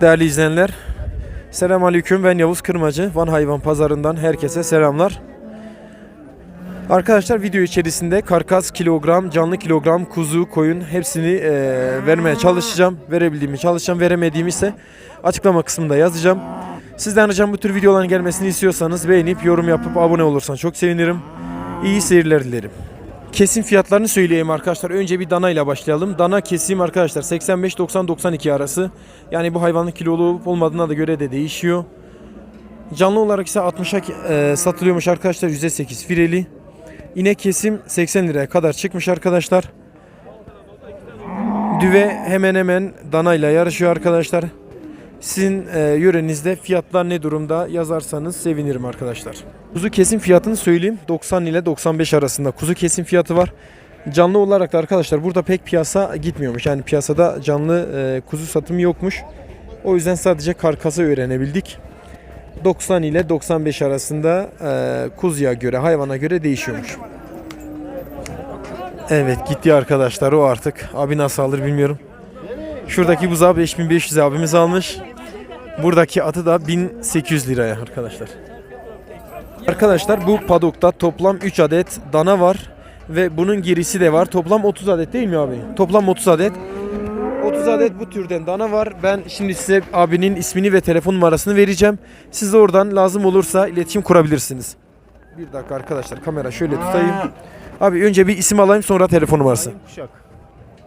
Değerli izleyenler, Selamünaleyküm. Ben Yavuz Kırmacı. Van Hayvan Pazarından herkese selamlar. Arkadaşlar video içerisinde karkas, kilogram, canlı kilogram, kuzu, koyun hepsini eee, vermeye çalışacağım. Verebildiğimi çalışacağım. Veremediğimi ise açıklama kısmında yazacağım. Sizden ricam bu tür videoların gelmesini istiyorsanız beğenip yorum yapıp abone olursanız çok sevinirim. İyi seyirler dilerim. Kesim fiyatlarını söyleyeyim arkadaşlar. Önce bir dana ile başlayalım. Dana kesim arkadaşlar 85-90-92 arası. Yani bu hayvanın kilolu olup olmadığına da göre de değişiyor. Canlı olarak ise 60'a e, satılıyormuş arkadaşlar %8 fireli. İnek kesim 80 liraya kadar çıkmış arkadaşlar. Düve hemen hemen danayla yarışıyor arkadaşlar. Sizin e, yörenizde fiyatlar ne durumda yazarsanız sevinirim arkadaşlar. Kuzu kesim fiyatını söyleyeyim. 90 ile 95 arasında kuzu kesim fiyatı var. Canlı olarak da arkadaşlar burada pek piyasa gitmiyormuş. Yani piyasada canlı e, kuzu satımı yokmuş. O yüzden sadece karkası öğrenebildik. 90 ile 95 arasında e, kuzuya göre, hayvana göre değişiyormuş. Evet gitti arkadaşlar o artık. Abi nasıl alır bilmiyorum. Şuradaki buzağı 5500 abimiz almış. Buradaki atı da 1800 liraya arkadaşlar. Arkadaşlar bu padokta toplam 3 adet dana var. Ve bunun gerisi de var. Toplam 30 adet değil mi abi? Toplam 30 adet. 30 adet bu türden dana var. Ben şimdi size abinin ismini ve telefon numarasını vereceğim. Siz de oradan lazım olursa iletişim kurabilirsiniz. Bir dakika arkadaşlar kamera şöyle tutayım. Abi önce bir isim alayım sonra telefon numarası. Kuşak.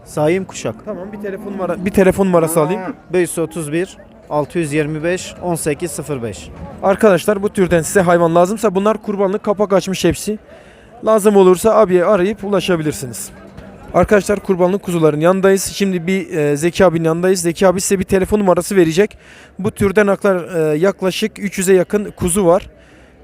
Sayım Kuşak. Tamam bir telefon numara bir telefon numarası alayım. 531 625 1805. Arkadaşlar bu türden size hayvan lazımsa bunlar kurbanlık kapak açmış hepsi. Lazım olursa abiye arayıp ulaşabilirsiniz. Arkadaşlar kurbanlık kuzuların yanındayız. Şimdi bir e, Zeki abinin yanındayız. Zeki abi size bir telefon numarası verecek. Bu türden aklar e, yaklaşık 300'e yakın kuzu var.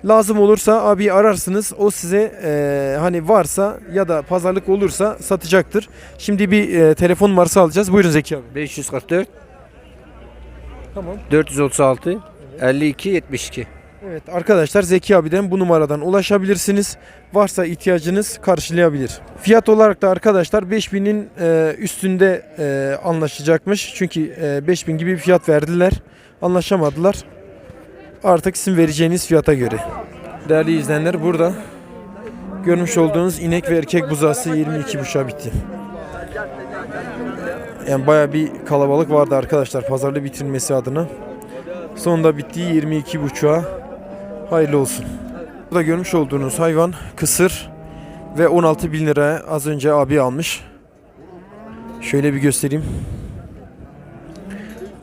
Lazım olursa abi ararsınız. O size e, hani varsa ya da pazarlık olursa satacaktır. Şimdi bir e, telefon numarası alacağız. Buyurun Zeki abi. 544 Tamam. 436 52 72. Evet arkadaşlar Zeki abiden bu numaradan ulaşabilirsiniz. Varsa ihtiyacınız karşılayabilir. Fiyat olarak da arkadaşlar 5000'in e, üstünde e, anlaşacakmış. Çünkü e, 5000 gibi bir fiyat verdiler. Anlaşamadılar. Artık sizin vereceğiniz fiyata göre. Değerli izleyenler burada görmüş olduğunuz inek ve erkek buzası 22 buçuğa bitti. Yani baya bir kalabalık vardı arkadaşlar pazarlı bitirilmesi adına. Sonunda bittiği 22 buçuğa hayırlı olsun. Burada görmüş olduğunuz hayvan kısır ve 16 bin liraya az önce abi almış. Şöyle bir göstereyim.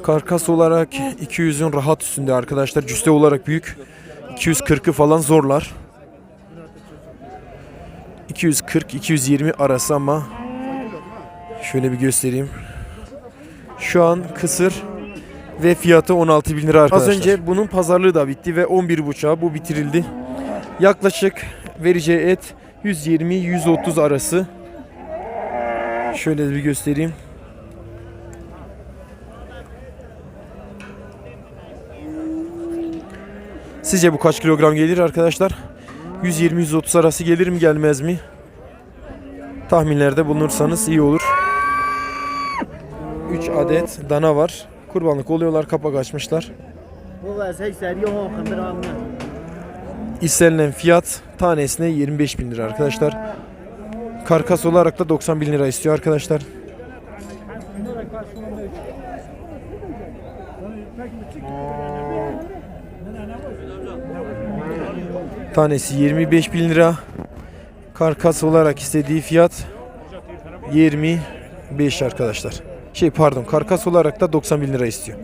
Karkas olarak 200'ün rahat üstünde arkadaşlar. Cüste olarak büyük. 240'ı falan zorlar. 240-220 arası ama şöyle bir göstereyim. Şu an kısır ve fiyatı 16 bin lira arkadaşlar. Az önce bunun pazarlığı da bitti ve 11 buçuğa bu bitirildi. Yaklaşık vereceği et 120-130 arası. Şöyle bir göstereyim. Sizce bu kaç kilogram gelir arkadaşlar? 120-130 arası gelir mi gelmez mi? Tahminlerde bulunursanız iyi olur. 3 adet dana var. Kurbanlık oluyorlar, kapak açmışlar. İstenilen fiyat tanesine 25 bin lira arkadaşlar. Karkas olarak da 90 bin lira istiyor arkadaşlar. Tanesi 25 bin lira. Karkas olarak istediği fiyat 25 arkadaşlar. Şey pardon karkas olarak da 90 bin lira istiyor.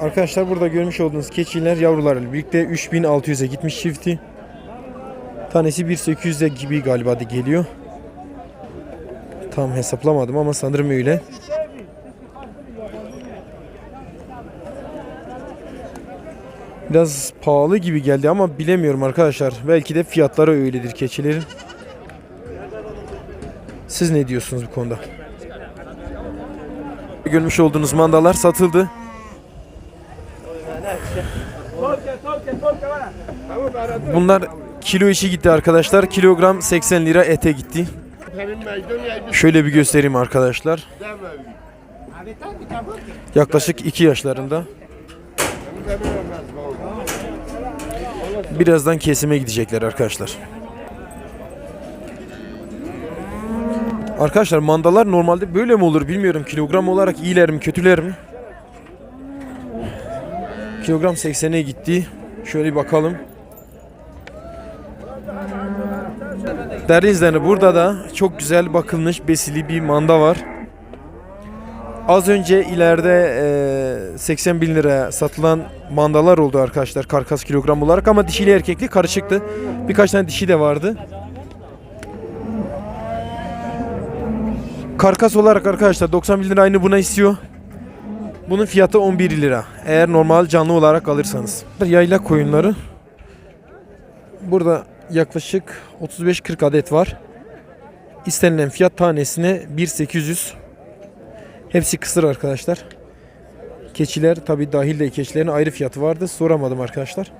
Arkadaşlar burada görmüş olduğunuz keçiler yavrularıyla birlikte 3600'e gitmiş çifti. Tanesi 1800'e gibi galiba da geliyor. Tam hesaplamadım ama sanırım öyle. Biraz pahalı gibi geldi ama bilemiyorum arkadaşlar. Belki de fiyatları öyledir keçilerin. Siz ne diyorsunuz bu konuda? Görmüş olduğunuz mandalar satıldı. Bunlar kilo işi gitti arkadaşlar. Kilogram 80 lira ete gitti. Şöyle bir göstereyim arkadaşlar. Yaklaşık 2 yaşlarında. Birazdan kesime gidecekler arkadaşlar. Arkadaşlar mandalar normalde böyle mi olur bilmiyorum. Kilogram olarak iyiler mi kötüler mi? Kilogram 80'e gitti. Şöyle bir bakalım. Değerli izleyenler burada da çok güzel bakılmış besili bir manda var. Az önce ileride eee, 80 bin liraya satılan mandalar oldu arkadaşlar karkas kilogram olarak ama dişili erkekli karışıktı. Birkaç tane dişi de vardı. Karkas olarak arkadaşlar 90 bin lira aynı buna istiyor. Bunun fiyatı 11 lira. Eğer normal canlı olarak alırsanız. Yayla koyunları. Burada yaklaşık 35-40 adet var. İstenilen fiyat tanesine 1.800. Hepsi kısır arkadaşlar. Keçiler tabi dahil de keçilerin ayrı fiyatı vardı. Soramadım arkadaşlar.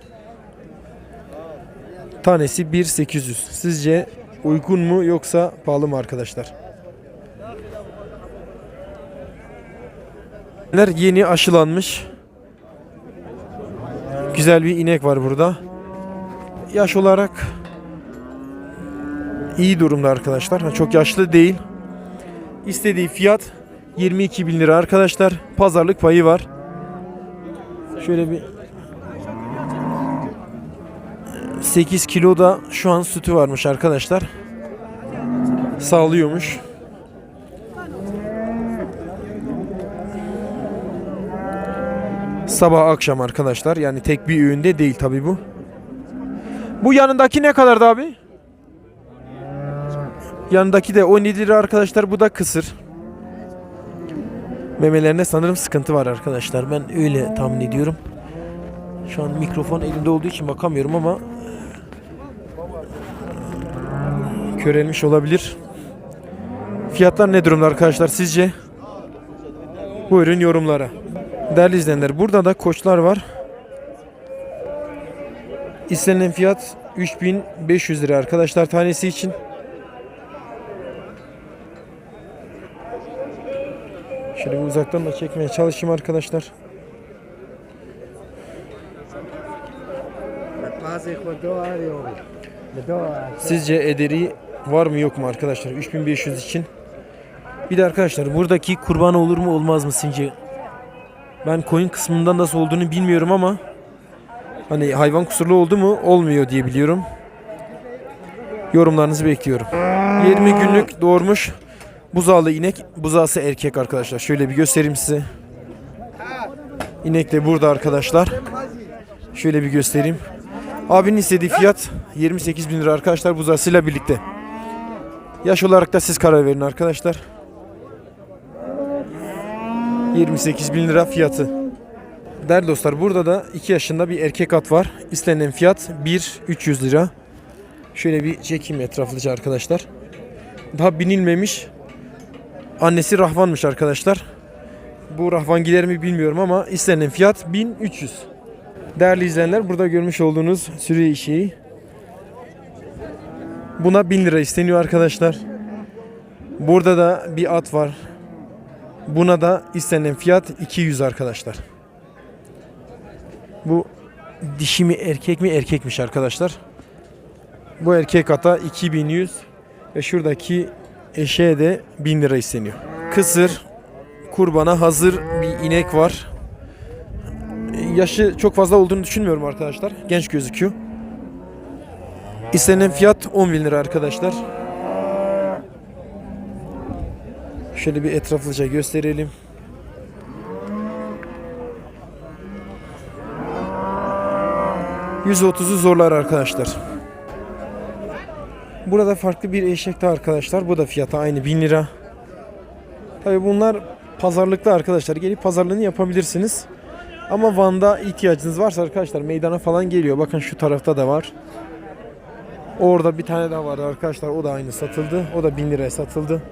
Tanesi 1.800. Sizce uygun mu yoksa pahalı mı arkadaşlar? Yeni aşılanmış. Güzel bir inek var burada. Yaş olarak iyi durumda arkadaşlar. Çok yaşlı değil. İstediği fiyat 22 bin lira arkadaşlar. Pazarlık payı var. Şöyle bir 8 kilo da şu an sütü varmış arkadaşlar. Sağlıyormuş. Sabah akşam arkadaşlar. Yani tek bir öğünde değil tabi bu. Bu yanındaki ne kadardı abi? Yanındaki de 17 lira arkadaşlar. Bu da kısır. Memelerine sanırım sıkıntı var arkadaşlar. Ben öyle tahmin ediyorum. Şu an mikrofon elimde olduğu için bakamıyorum ama körelmiş olabilir. Fiyatlar ne durumda arkadaşlar sizce? Buyurun yorumlara. Değerli izleyenler burada da koçlar var. İstenilen fiyat 3500 lira arkadaşlar tanesi için. Şöyle bir uzaktan da çekmeye çalışayım arkadaşlar. Sizce ederi var mı yok mu arkadaşlar 3500 için? Bir de arkadaşlar buradaki kurban olur mu olmaz mı sizce? Ben koyun kısmından nasıl olduğunu bilmiyorum ama hani hayvan kusurlu oldu mu olmuyor diye biliyorum. Yorumlarınızı bekliyorum. 20 günlük doğurmuş buzağlı inek. Buzağısı erkek arkadaşlar. Şöyle bir göstereyim size. İnek de burada arkadaşlar. Şöyle bir göstereyim. Abinin istediği fiyat 28 bin lira arkadaşlar buzağısıyla birlikte. Yaş olarak da siz karar verin arkadaşlar. 28 bin lira fiyatı. Değerli dostlar burada da 2 yaşında bir erkek at var. İstenilen fiyat 1-300 lira. Şöyle bir çekeyim etraflıca arkadaşlar. Daha binilmemiş. Annesi rahvanmış arkadaşlar. Bu rahvan gider mi bilmiyorum ama istenilen fiyat 1300. Değerli izleyenler burada görmüş olduğunuz sürü işi. Buna 1000 lira isteniyor arkadaşlar. Burada da bir at var. Buna da istenilen fiyat 200 arkadaşlar. Bu dişi mi erkek mi erkekmiş arkadaşlar. Bu erkek ata 2100 ve şuradaki eşeğe de 1000 lira isteniyor. Kısır kurbana hazır bir inek var. Yaşı çok fazla olduğunu düşünmüyorum arkadaşlar. Genç gözüküyor. İstenilen fiyat 10 bin lira arkadaşlar. Şöyle bir etraflıca gösterelim. %30'u zorlar arkadaşlar. Burada farklı bir eşekte arkadaşlar. Bu da fiyatı aynı 1000 lira. Tabi bunlar pazarlıkta arkadaşlar. Gelip pazarlığını yapabilirsiniz. Ama Van'da ihtiyacınız varsa arkadaşlar meydana falan geliyor. Bakın şu tarafta da var. Orada bir tane daha vardı arkadaşlar. O da aynı satıldı. O da 1000 liraya satıldı.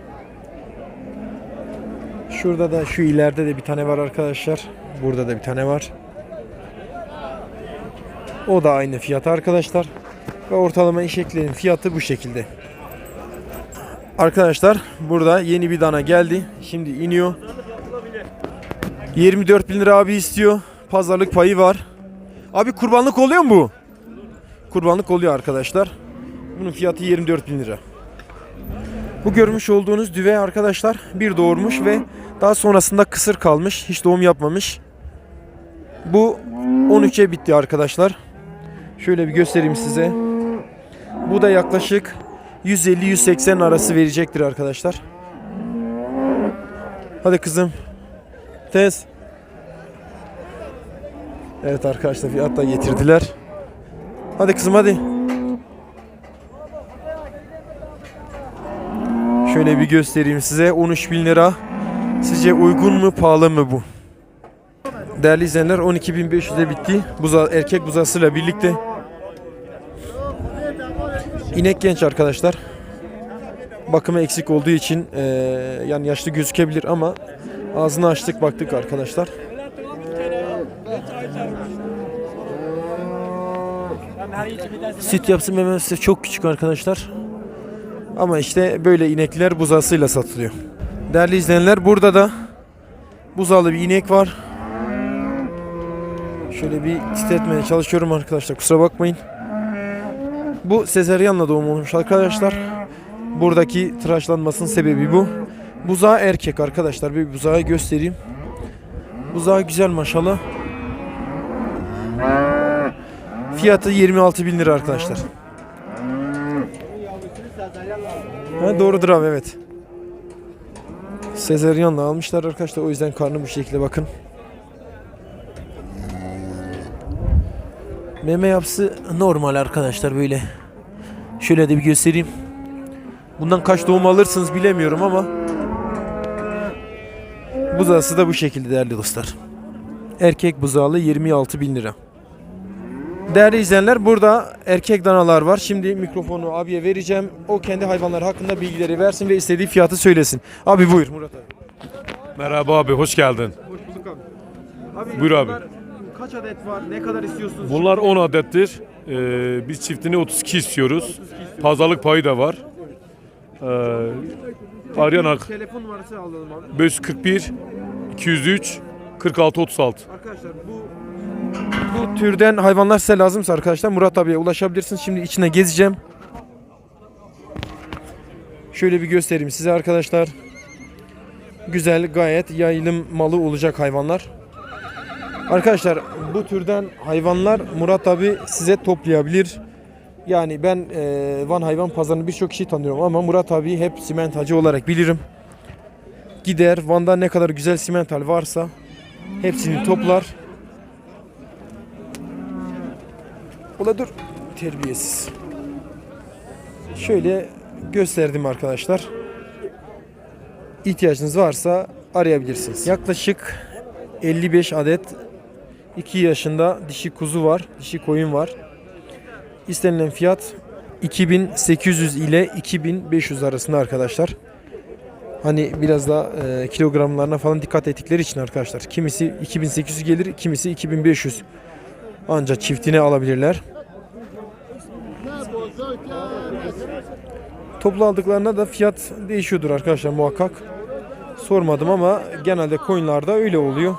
Şurada da şu ileride de bir tane var arkadaşlar. Burada da bir tane var. O da aynı fiyat arkadaşlar. Ve ortalama eşeklerin fiyatı bu şekilde. Arkadaşlar burada yeni bir dana geldi. Şimdi iniyor. 24 bin lira abi istiyor. Pazarlık payı var. Abi kurbanlık oluyor mu bu? Kurbanlık oluyor arkadaşlar. Bunun fiyatı 24 bin lira. Bu görmüş olduğunuz düve arkadaşlar bir doğurmuş ve daha sonrasında kısır kalmış. Hiç doğum yapmamış. Bu 13'e bitti arkadaşlar. Şöyle bir göstereyim size. Bu da yaklaşık 150-180 arası verecektir arkadaşlar. Hadi kızım. Tez. Evet arkadaşlar fiyat da getirdiler. Hadi kızım hadi. Şöyle bir göstereyim size. 13 bin lira. Sizce uygun mu pahalı mı bu? Değerli izleyenler 12.500'e bitti. Buza, erkek buzasıyla birlikte. İnek genç arkadaşlar. Bakımı eksik olduğu için eee, yani yaşlı gözükebilir ama ağzını açtık baktık arkadaşlar. Süt yapısı memesi çok küçük arkadaşlar. Ama işte böyle inekler buzasıyla satılıyor. Değerli izleyenler burada da buzalı bir inek var. Şöyle bir titretmeye çalışıyorum arkadaşlar kusura bakmayın. Bu sezeryanla doğum olmuş arkadaşlar. Buradaki tıraşlanmasının sebebi bu. Buzağı erkek arkadaşlar. Bir buzağı göstereyim. Buzağı güzel maşallah. Fiyatı 26 bin lira arkadaşlar. Ha, doğrudur abi evet. Sezeryanla almışlar arkadaşlar. O yüzden karnı bu şekilde bakın. Meme yapısı normal arkadaşlar böyle. Şöyle de bir göstereyim. Bundan kaç doğum alırsınız bilemiyorum ama buzağısı da bu şekilde değerli dostlar. Erkek buzağlı 26 bin lira. Değerli izleyenler burada erkek danalar var. Şimdi mikrofonu abiye vereceğim. O kendi hayvanlar hakkında bilgileri versin ve istediği fiyatı söylesin. Abi buyur Murat abi. Merhaba abi hoş geldin. Hoş bulduk abi. Abi Buyur abi. Kaç adet var? Ne kadar istiyorsunuz? Bunlar 10 adettir. Ee, biz çiftini 32 istiyoruz. Pazarlık payı da var. Ee, arayan ak- Telefon numarası alalım abi. 541 203 46 36. Arkadaşlar bu bu türden hayvanlar size lazımsa arkadaşlar Murat abiye ulaşabilirsiniz. Şimdi içine gezeceğim. Şöyle bir göstereyim size arkadaşlar. Güzel gayet yayılım malı olacak hayvanlar. Arkadaşlar bu türden hayvanlar Murat abi size toplayabilir. Yani ben eee, Van Hayvan Pazarı'nı birçok kişi tanıyorum ama Murat abi hep simentacı olarak bilirim. Gider Van'da ne kadar güzel simental varsa hepsini toplar. Ola dur. Terbiyesiz. Şöyle gösterdim arkadaşlar. İhtiyacınız varsa arayabilirsiniz. Yaklaşık 55 adet 2 yaşında dişi kuzu var, dişi koyun var. İstenilen fiyat 2800 ile 2500 arasında arkadaşlar. Hani biraz da e, kilogramlarına falan dikkat ettikleri için arkadaşlar. Kimisi 2800 gelir, kimisi 2500. Ancak çiftini alabilirler. Toplu aldıklarında da fiyat değişiyordur arkadaşlar muhakkak. Sormadım ama genelde coinlarda öyle oluyor.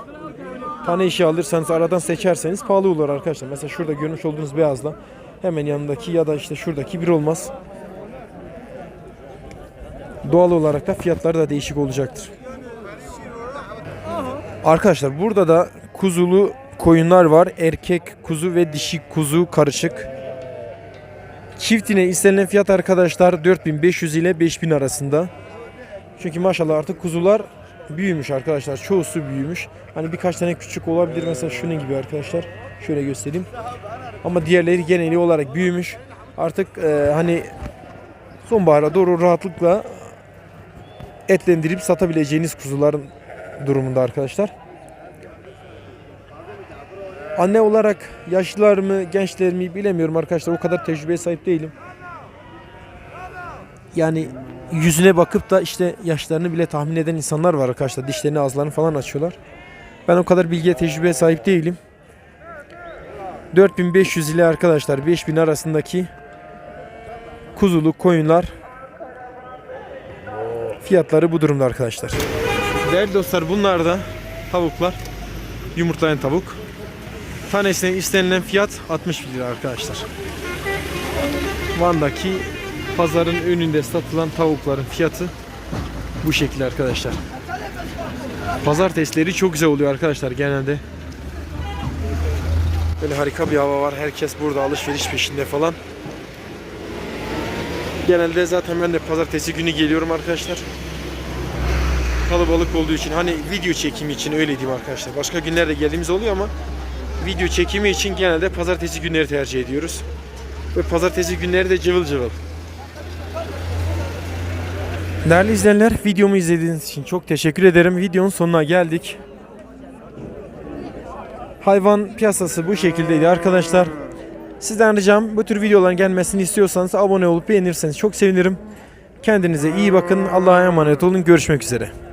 Tane işi alırsanız aradan seçerseniz pahalı olur arkadaşlar. Mesela şurada görmüş olduğunuz beyazla hemen yanındaki ya da işte şuradaki bir olmaz. Doğal olarak da fiyatları da değişik olacaktır. Arkadaşlar burada da kuzulu koyunlar var. Erkek kuzu ve dişi kuzu karışık. Çiftine istenilen fiyat arkadaşlar 4500 ile 5000 arasında. Çünkü maşallah artık kuzular büyümüş arkadaşlar. Çoğusu büyümüş. Hani birkaç tane küçük olabilir mesela şunun gibi arkadaşlar. Şöyle göstereyim. Ama diğerleri geneli olarak büyümüş. Artık e, hani sonbahara doğru rahatlıkla etlendirip satabileceğiniz kuzuların durumunda arkadaşlar. Anne olarak yaşlılar mı gençler mi bilemiyorum arkadaşlar. O kadar tecrübeye sahip değilim. Yani yüzüne bakıp da işte yaşlarını bile tahmin eden insanlar var arkadaşlar. Dişlerini ağızlarını falan açıyorlar. Ben o kadar bilgiye tecrübeye sahip değilim. 4500 ile arkadaşlar 5000 arasındaki kuzulu koyunlar fiyatları bu durumda arkadaşlar. Değerli dostlar bunlar da tavuklar. Yumurtlayan tavuk. Tanesine istenilen fiyat 60 lira arkadaşlar. Van'daki pazarın önünde satılan tavukların fiyatı bu şekilde arkadaşlar. Pazartesileri çok güzel oluyor arkadaşlar genelde. Böyle harika bir hava var. Herkes burada alışveriş peşinde falan. Genelde zaten ben de pazartesi günü geliyorum arkadaşlar. Kalabalık olduğu için hani video çekimi için öyle diyeyim arkadaşlar. Başka günlerde geldiğimiz oluyor ama video çekimi için genelde pazartesi günleri tercih ediyoruz. Ve pazartesi günleri de cıvıl cıvıl. Değerli izleyenler videomu izlediğiniz için çok teşekkür ederim. Videonun sonuna geldik. Hayvan piyasası bu şekildeydi arkadaşlar. Sizden ricam bu tür videoların gelmesini istiyorsanız abone olup beğenirseniz çok sevinirim. Kendinize iyi bakın. Allah'a emanet olun. Görüşmek üzere.